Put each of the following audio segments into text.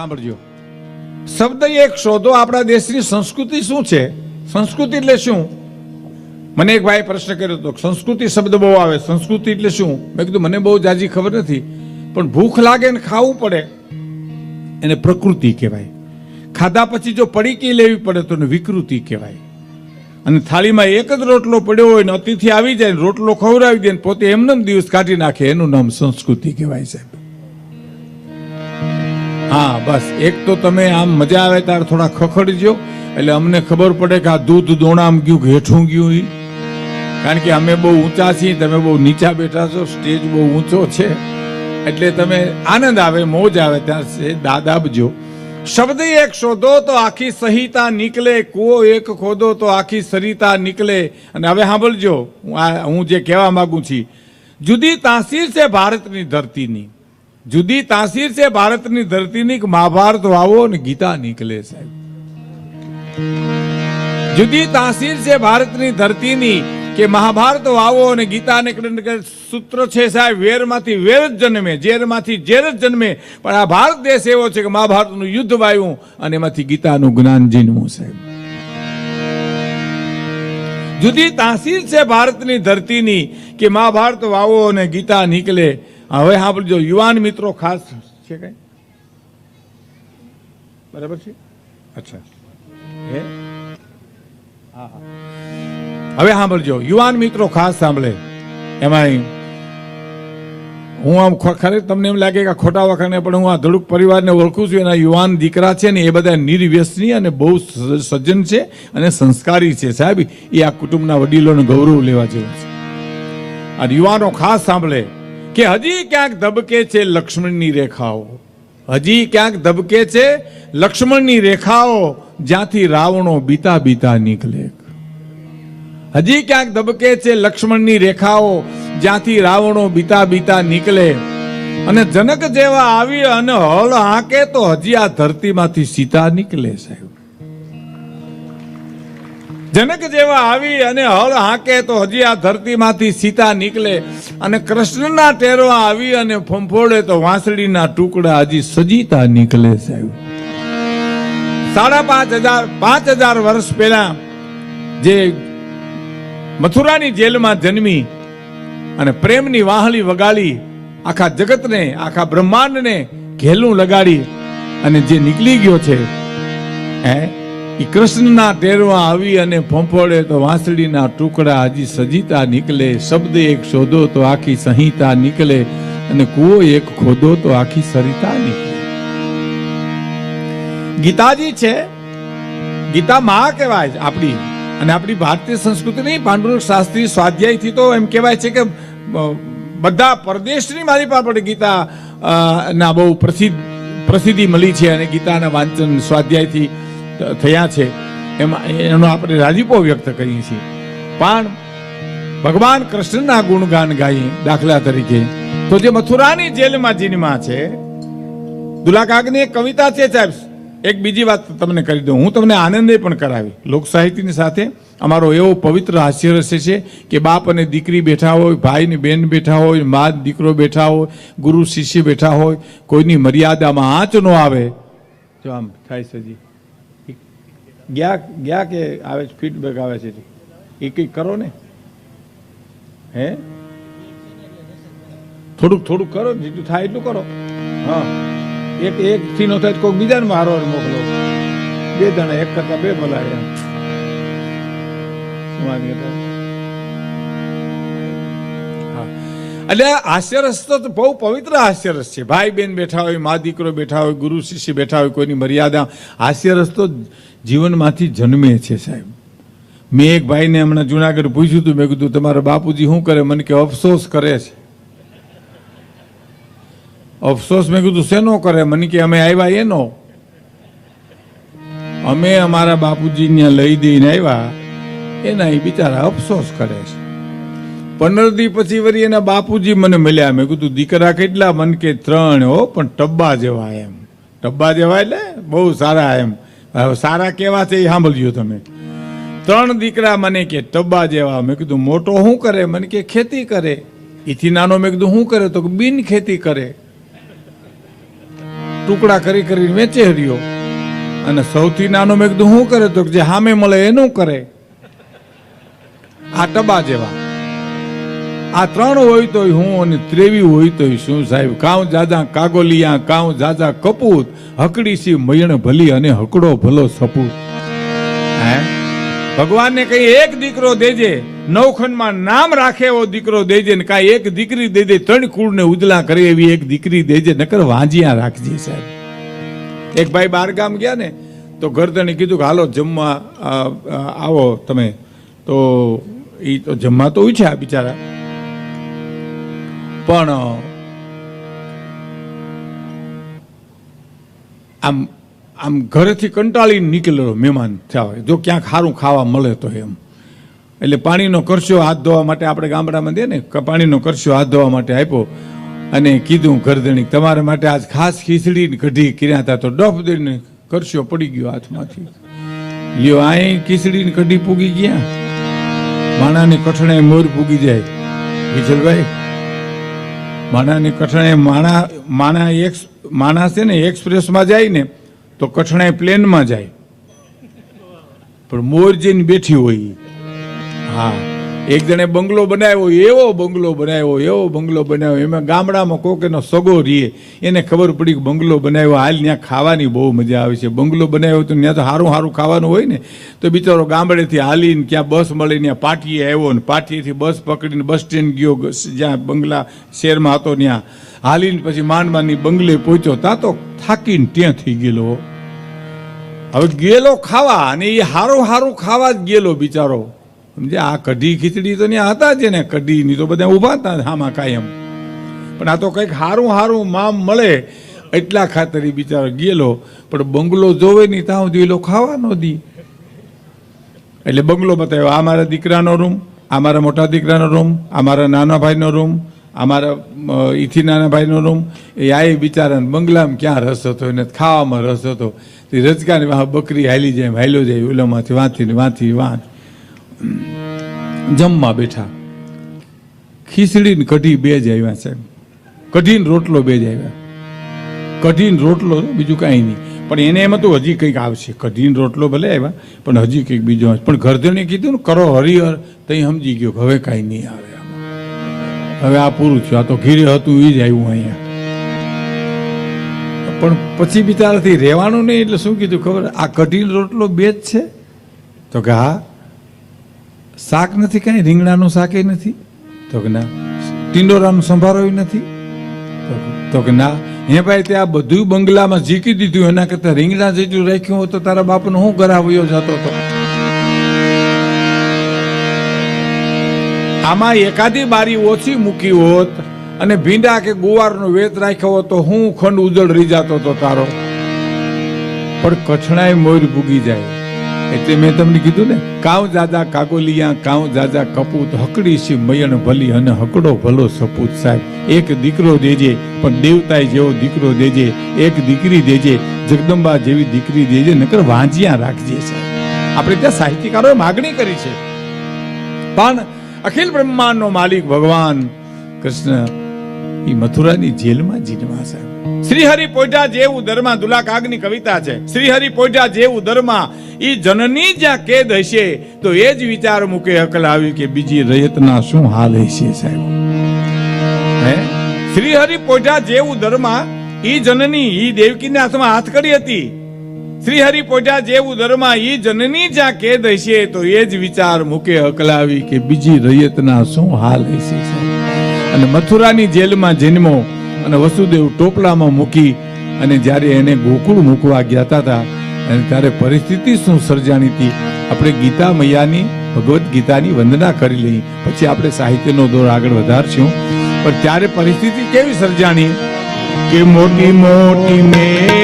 સાંભળજો. શબ્દ એક શોધો, આપણા દેશની સંસ્કૃતિ શું છે? સંસ્કૃતિ એટલે શું? મને એક ભાઈ પ્રશ્ન કર્યો હતો, સંસ્કૃતિ શબ્દ બહુ આવે, સંસ્કૃતિ એટલે શું? મેં કીધું, મને બહુ જાજી ખબર નથી, પણ ભૂખ લાગે ને ખાવું પડે. એને પ્રકૃતિ કહેવાય. ખાધા પછી જો પડીકી લેવી પડે તો એને વિકૃતિ કહેવાય. અને થાળીમાં એક જ રોટલો પડ્યો હોય ને, અતિથિ આવી જાય ને, રોટલો ખવડાવી દે ને, પોતે એમને દિવસ કાઢી નાખે, એનું નામ સંસ્કૃતિ કહેવાય સાહેબ. હા, બસ. એક તો તમે આમ મજા આવે ત્યારે થોડા ખખડજો. એટલે અમને ખબર પડે કે આ દૂધ દોણામ ગયું હેઠું ગયું ઈ. કારણ કે અમે બહુ ઊંચા છીએ, તમે બહુ નીચા બેઠા છો, સ્ટેજ બહુ ઊંચો છે. એટલે તમે આનંદ આવે, મોજ આવે ત્યાં દાદ આપજો શબ્દ એક શોધો તો આખી સહિતા નીકળે, કૂવો એક ખોદો તો આખી સરિતા નીકળે. અને હવે સાંભળજો હું જે કહેવા માંગુ છું, જુદી તાસીર છે ભારતની ધરતીની. જુદી તાસીર છે, ભારતની ધરતીની મહાભારત વાવો ને ગીતા નીકળે સાહેબ જુદી તાસીર છે, ભારતની ધરતીની કે મહાભારત વાવો અને ગીતા નીકળે સૂત્ર છે સાહેબ વેરમાંથી વેર જ જન્મે ઝેરમાંથી ઝેર જ જન્મે. પણ આ ભારત દેશ એવો છે કે મહાભારતનું યુદ્ધ વાયું અને એમાંથી ગીતાનું જ્ઞાન જીનવું સાહેબ જુદી તાસીર છે, ભારતની ધરતીની કે મહાભારત વાવો અને ગીતા નીકળે. હવે સાંભળજો યુવાન મિત્રો ખાસ છે કઈ? બરાબર છે? અચ્છા. હે? હા હવે સાંભળજો યુવાન મિત્રો ખાસ સાંભળે. એમાં હું આમ ખો- ખરેખર તમને એમ લાગે કે આ ખોટા વખાણે પણ હું આ ધડુક પરિવારને ઓળખું છું, એના યુવાન દીકરા છે ને એ બધા નિર્વ્યસની અને બહુ સજ્જન છે અને સંસ્કારી છે. સાહેબ, એ આ કુટુંબના વડીલોને ગૌરવ લેવા જેવું છે. અને યુવાનો ખાસ સાંભળે. કે હજી ક્યાંક ધબકે છે લક્ષ્મણની રેખાઓ. હજી ક્યાંક ધબકે છે લક્ષ્મણની રેખાઓ જ્યાંથી રાવણો બીતા બીતા નીકળે. હજી ક્યાંક ધબકે છે લક્ષ્મણની રેખાઓ જ્યાંથી રાવણો બીતા બીતા નીકળે. અને જનક જેવા આવી અને હળ હાંકે તો હજી આ ધરતીમાંથી સીતા નીકળે સાહેબ. જનક જેવા આવી અને હળ હાંકે તો હજી આ ધરતીમાંથી સીતા નીકળે. અને કૃષ્ણના ટેરવા આવી અને ફંફોડે તો વાંસળીના ટુકડા હજી સજીતા નીકળે સાહેબ. સાડા પાંચ હજાર પાંચ હજાર વર્ષ પહેલા જે મથુરાની જેલમાં જન્મી અને પ્રેમની વાહલી વગાડી આખા જગતને, આખા બ્રહ્માંડને ઘેલું લગાડી અને જે નીકળી ગયો છે, હે કૃષ્ણના ટેરવા આવી અને ફંફોડે તો વાંસળીના ટુકડા હજી સજીતા નીકળે, શબ્દ એક શોધો તો આખી સંહિતા નીકળે અને કુવો એક ખોદો તો આખી સરિતા નીકળે. ગીતાજી છે, ગીતા મહા કહેવાય છે આપણી, અને આપણી ભારતીય સંસ્કૃતિ નહીં, પાંડુરંગ શાસ્ત્રી સ્વાધ્યાયથી તો એમ કહેવાય છે કે બધા પરદેશની મારી પાસે ગીતા ના બહુ પ્રસિદ્ધ, પ્રસિદ્ધિ મળી છે અને ગીતાના વાંચન સ્વાધ્યાયથી થયા છે. એમાં, એનો આપણે રાજીપો વ્યક્ત કરીએ છીએ. પણ ભગવાન કૃષ્ણના ગુણગાન ગાઈએ દાખલા તરીકે. તો જે મથુરાની જેલમાં જીનમાં છે, દુલાકાગની એક કવિતા છે સાહેબ. એક બીજી વાત તમને કરી દઉં. હું તમને આનંદે પણ કરાવી. લોક સાહિત્યની સાથે અમારો એવો પવિત્ર હાસ્યરસ્ય છે કે બાપ અને દીકરી બેઠા હોય, ભાઈની બેન બેઠા હોય, મા દીકરો બેઠા હોય, ગુરુ શિષ્ય બેઠા હોય, કોઈની મર્યાદામાં આંચ ન આવે. જો આમ થાય છે જી. ગયા ગયા કે આવે છે ફીડબેક આવે છે એ કંઈક કરો ને? હે? થોડુંક થોડુંક કરો જેટલું થાય એટલું કરો. હા. એક એક થી નો થાય કોઈક બીજાને મારો મોકલો. બે જણા, એક કરતા બે શું હા. એટલે હાસ્યરસ તો બહુ પવિત્ર હાસ્યરસ છે. ભાઈ બેન બેઠા હોય, મા દીકરો બેઠા હોય, ગુરુ શિષ્ય બેઠા હોય, કોઈની મર્યાદા. હાસ્યરસ તો જીવનમાંથી જન્મે છે સાહેબ. મેં એક ભાઈને હમણાં જુનાગઢ પૂછ્યું હતું, મેં કીધું, તમારા બાપુજી શું કરે? મને કે, અફસોસ કરે છે. અફસોસ મેં કીધું, શેનો કરે? મને કે, અમે આવ્યા એનો. અમે અમારા બાપુજી ત્યાં લઈ દઈને આવ્યા. એના એ બિચારા અફસોસ કરે છે. પંદર દી પછી વળી એના બાપુજી મને મળ્યા. મેં કીધું, દીકરા કેટલા? મન કે, ત્રણ હો, પણ ટબ્બા જેવા એમ. ટબ્બા જેવા એટલે બહુ સારા એમ. સારા કેવા છે એ સાંભળ્યું તમે. ત્રણ દીકરા મને કે ટબ્બા જેવા, મેં કીધું, મોટો શું કરે? મને કે, ખેતી કરે. એથી નાનો મેં કીધું શું કરે? તો બિન ખેતી કરે. ટુકડા કરી કરીને વેચે હર્યો અને સૌથી નાનો મેં કીધું શું કરે? તો જે સામે મળે એનું કરે. આ ટબા જેવા. આ ત્રણ હોય તોય હું અને ત્રેવી હોય તોય શું સાહેબ? કાઉ જાજા કાગોલિયા, કાઉ જાજા કપૂત, હકડી સી મયણ ભલી અને હકડો ભલો સપૂત. હે? ભગવાનને કઈ એક દીકરો દેજે નવખંડમાં નામ રાખે એવો દીકરો દેજે ને કાંઈ એક દીકરી દેજે, ત્રણ કુળને ઉજલા કરે એવી એક દીકરી દેજે, નકર વાંજિયા રાખજે સાહેબ. એક ભાઈ બાર ગામ ગયા ને, તો ગરદણે કીધું કે હાલો જમવા આવો તમે. તો એ તો જમવા તો ઉછ્યા બિચારા. પણ આમ આમ ઘરેથી કંટાળીને નીકળેલો મહેમાન થયા હોય. જો ક્યાંક સારું ખાવા મળે તો એમ. એટલે પાણીનો કરશો હાથ ધોવા માટે આપણે ગામડામાં દે ને પાણીનો કરશો હાથ ધોવા માટે આપ્યો અને કીધું ગરદણી તમારા માટે આજ ખાસ ખીચડી કઢી કર્યા હતા. તો ડફ દઈને કરશો પડી ગયો હાથમાંથી. લ્યો અહીં ખીચડી કઢી પૂગી ગયા. માણાની કઠણાઈ મોર પૂગી જાય. વિઠ્ઠલભાઈ માણાની કઠણાઈ માણા માણા એક, માણા છે ને, એક્સપ્રેસમાં જાય ને, તો કઠણાઈ પ્લેનમાં જાય પણ મોર જઈને બેઠી હોય. હા એક જણે બંગલો બનાવ્યો, એવો બંગલો બનાવ્યો, એવો બંગલો બનાવ્યો. એમાં ગામડામાં કોક એનો સગો રીએ એને ખબર પડી કે બંગલો બનાવ્યો, હાલ ત્યાં ખાવાની બહુ મજા આવે છે. બંગલો બનાવ્યો તો ત્યાં તો સારું સારું ખાવાનું હોય ને, તો બિચારો ગામડેથી હાલીને ક્યાં બસ મળે ત્યાં પાટીએ આવ્યો ને, પાટીએથી બસ પકડીને બસ સ્ટેન્ડ ગયો જ્યાં બંગલા શહેરમાં હતો ત્યાં. હાલીને પછી માંડમાંની બંગલે પહોંચ્યો. ત્યાં તો થાકીને ત્યાં થઈ ગયેલો. હવે ગયેલો ખાવા, અને એ હારું હારું ખાવા જ ગયેલો બિચારો. સમજે? આ કઢી ખીચડી તો ત્યાં હતા જ ને કઢીની તો બધા ઊભા હતા હામાં કાયમ. પણ આ તો કંઈક હારું હારું મામ મળે એટલા ખાતરી બિચારો ગયેલો. પણ બંગલો જોવે નહીં, ત્યાં એ લોકો ખાવા ન દી. એટલે બંગલો બતાવ્યો આ મારા દીકરાનો રૂમ, આ મારા મોટા દીકરાનો રૂમ, આ મારા નાના ભાઈનો રૂમ, આ મારા ઈથી નાના ભાઈનો રૂમ. એ આ બિચારાને બંગલામાં ક્યાં રસ હતો? એને ખાવામાં રસ હતો. તે રજકાની બકરી હાલી જાય હાલ્યો જાય, ઓલામાંથી વાંચીને વાંચી વાંચ. જમવા બેઠા. ખીચડી ને કઢી બે જ આવ્યા છે. કઢીને રોટલો બે જ આવ્યા. કઢીને રોટલો બીજું કાંઈ નહીં. પણ એને એમ હતું, હજી કંઈક આવશે. કઢીને રોટલો ભલે આવ્યા, પણ હજી કંઈક બીજો આવશે. પણ ઘરધણીએ કીધું ને, કરો હરિહર. તઈ સમજી ગયો હવે કાંઈ નહીં આવે હવે આ પૂરું થયું. આ તો ઘીરે હતું એ જ આવ્યું અહીંયા. પણ પછી બિચારાથી રહેવાનું નહીં, એટલે શું કીધું? ખબર? આ કઢી રોટલો બે જ છે? તો કે હા શાક નથી કાંઈ, રીંગણાનું શાક નથી? તો કે ના, ટિંડોરાનું સંભારો ય નથી? તો- કે ના, હે ભાઈ, તે આ બધું બંગલામાં ઝીકી દીધું, એના કરતા રીંગણા જેટલું રાખ્યું હોત તો તારા બાપનો હું ગરાવ્યો જતો હતો આમાં એકાદી બારી ઓછી મૂકી હોત અને ભીંડા કે ગુવારનો વેત રાખ્યો હોત તો હું ખંડ ઉજળ રહી જતો હતો તારો. પણ કછણાએ મોર ભૂગી જાય. એટલે મેં તમને કીધું ને કાવ જાજા કાગોલિયા કાવ જાજા કપૂત, હકડી છે મયણ ભલી અને હકડો ભલો સપૂત સાહેબ. એક દીકરો દેજે, પણ દેવતાએ જેવો દીકરો દેજે, એક દીકરી દેજે, જગદંબા જેવી દીકરી દેજે, નકર વાંજિયા રાખજે સાહેબ. આપણે ત્યાં સાહિત્યકારોએ માગણી કરી છે. પણ અખિલ બ્રહ્માંડનો માલિક ભગવાન કૃષ્ણ એ મથુરાની જેલમાં જીનવા સાહેબ શ્રીહરિ પોઢા જેવું દરમાં દુલા કાગની કવિતા છે. શ્રીહરિ પોઢા જેવું દરમાં ઈ જનની જ્યાં કેદ હશે, તો એ જ વિચાર મૂકે અકલ આવી કે બીજી રયતના શું હાલ હશે સાહેબ. હે? શ્રીહરિ પોઢા જેવું દરમાં ઈ જનની, ઈ દેવકીના હાથમાં હાથ કરી હતી. શ્રી હરિ પોઢા જેવું દરમાં ઈ જનની જ્યાં કેદ હશે, તો એ જ વિચાર મૂકે અકલાવી કે બીજી રયતના શું હાલ હશે અને મથુરાની જેલમાં જન્મો અને વસુદેવ ટોપલામાં મૂકી અને જ્યારે એને ગોકુળ મૂકવા ગયા હતા અને ત્યારે પરિસ્થિતિ શું સર્જાણી હતી, આપણે ગીતા મૈયાની, ભગવદ્ ગીતાની વંદના કરી લઈ. પછી આપણે સાહિત્યનો દોર આગળ વધારશું. પણ ત્યારે પરિસ્થિતિ કેવી સર્જાણી? કે મોટી મોટી મેળીઓએ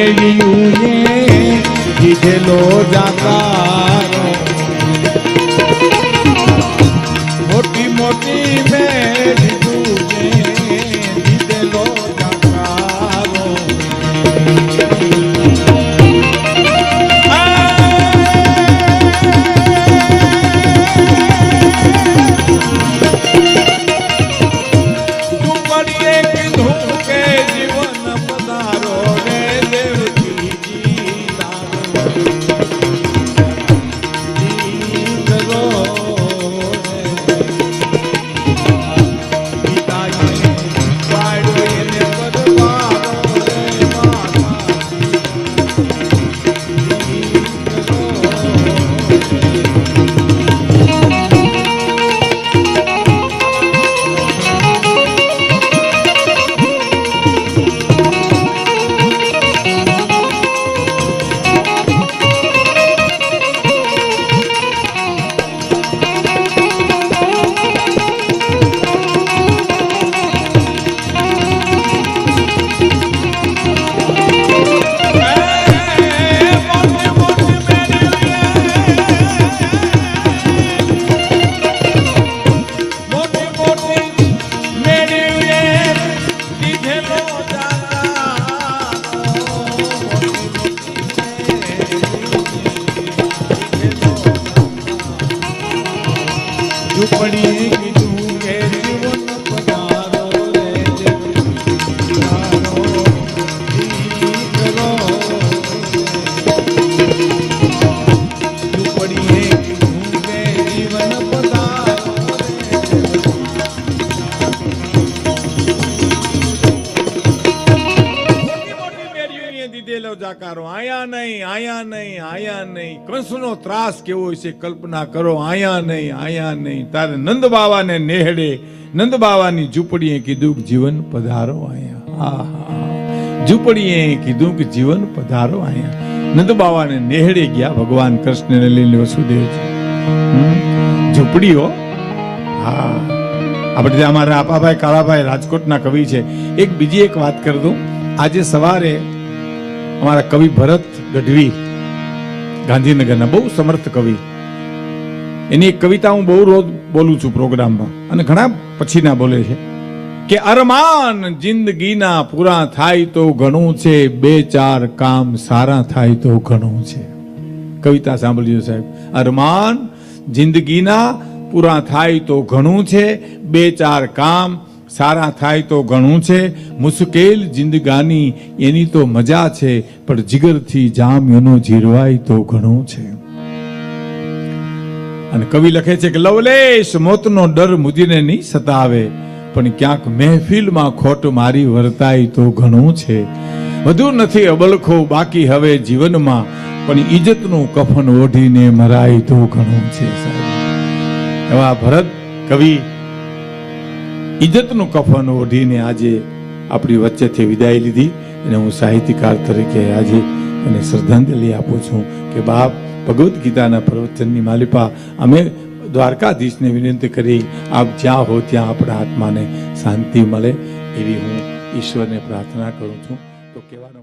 નહીં ત્રાસ કેવો છે, કલ્પના કરો, આયા નહીં આયા નહીં. તારે નંદ બાવાને નેહડે, નંદ બાવાની ઝૂંપડીએ કીધું કે જીવન પધારો આયા. હા ઝૂંપડીએ કીધું કે જીવન પધારો આયા. નંદ બાવાને નેહડે ગયા, ભગવાન કૃષ્ણને લઈને વસુદેવજી ઝૂંપડીઓ હા? આપણે ત્યાં અમારા આપાભાઈ, કાળાભાઈ રાજકોટના કવિ છે. એક બીજી એક વાત કરી દઉં. આજે સવારે અમારા કવિ ભરત ગઢવી ગાંધીનગરના બહુ સમર્થ કવિ. એની એક કવિતા હું બહુ રોજ બોલું છું પ્રોગ્રામમાં. અને ઘણા પછીના બોલે છે. કે અરમાન જિંદગીના પૂરા થાય તો ઘણું છે. બે ચાર કામ સારા થાય તો ઘણું છે. કવિતા સાંભળજો સાહેબ. અરમાન જિંદગીના પૂરા થાય તો ઘણું છે. બે ચાર કામ સારા થાય તો ઘણું છે. મુશ્કેલ જિંદગાની એની તો મજા છે, પણ જીગરથી જામ જીરવાય તો ઘણું છે. અને કવિ લખે છે કે, લવલેશ, મોતનો ડર મુજીને નહીં સતાવે, પણ ક્યાંક મહેફિલમાં ખોટ મારી વર્તાય તો ઘણું છે. વધુ નથી અબલખો, બાકી હવે જીવનમાં, પણ ઇજ્જતનું કફન ઓઢીને મરાય તો ઘણું છે. સાહેબ, એવા ભરત કવિ ઇજ્જતનું કફન ઓઢીને આજે આપણી વચ્ચેથી વિદાય લીધી અને હું સાહિત્યકાર તરીકે આજે એને શ્રદ્ધાંજલિ આપું છું કે બાપ, ભગવદ્ ગીતાના પ્રવચનની માલિપા અમે દ્વારકાધીશને વિનંતી કરી, આપ જ્યાં હો ત્યાં આપણા આત્માને શાંતિ મળે એવી હું ઈશ્વરને પ્રાર્થના કરું છું. તો કહેવાનો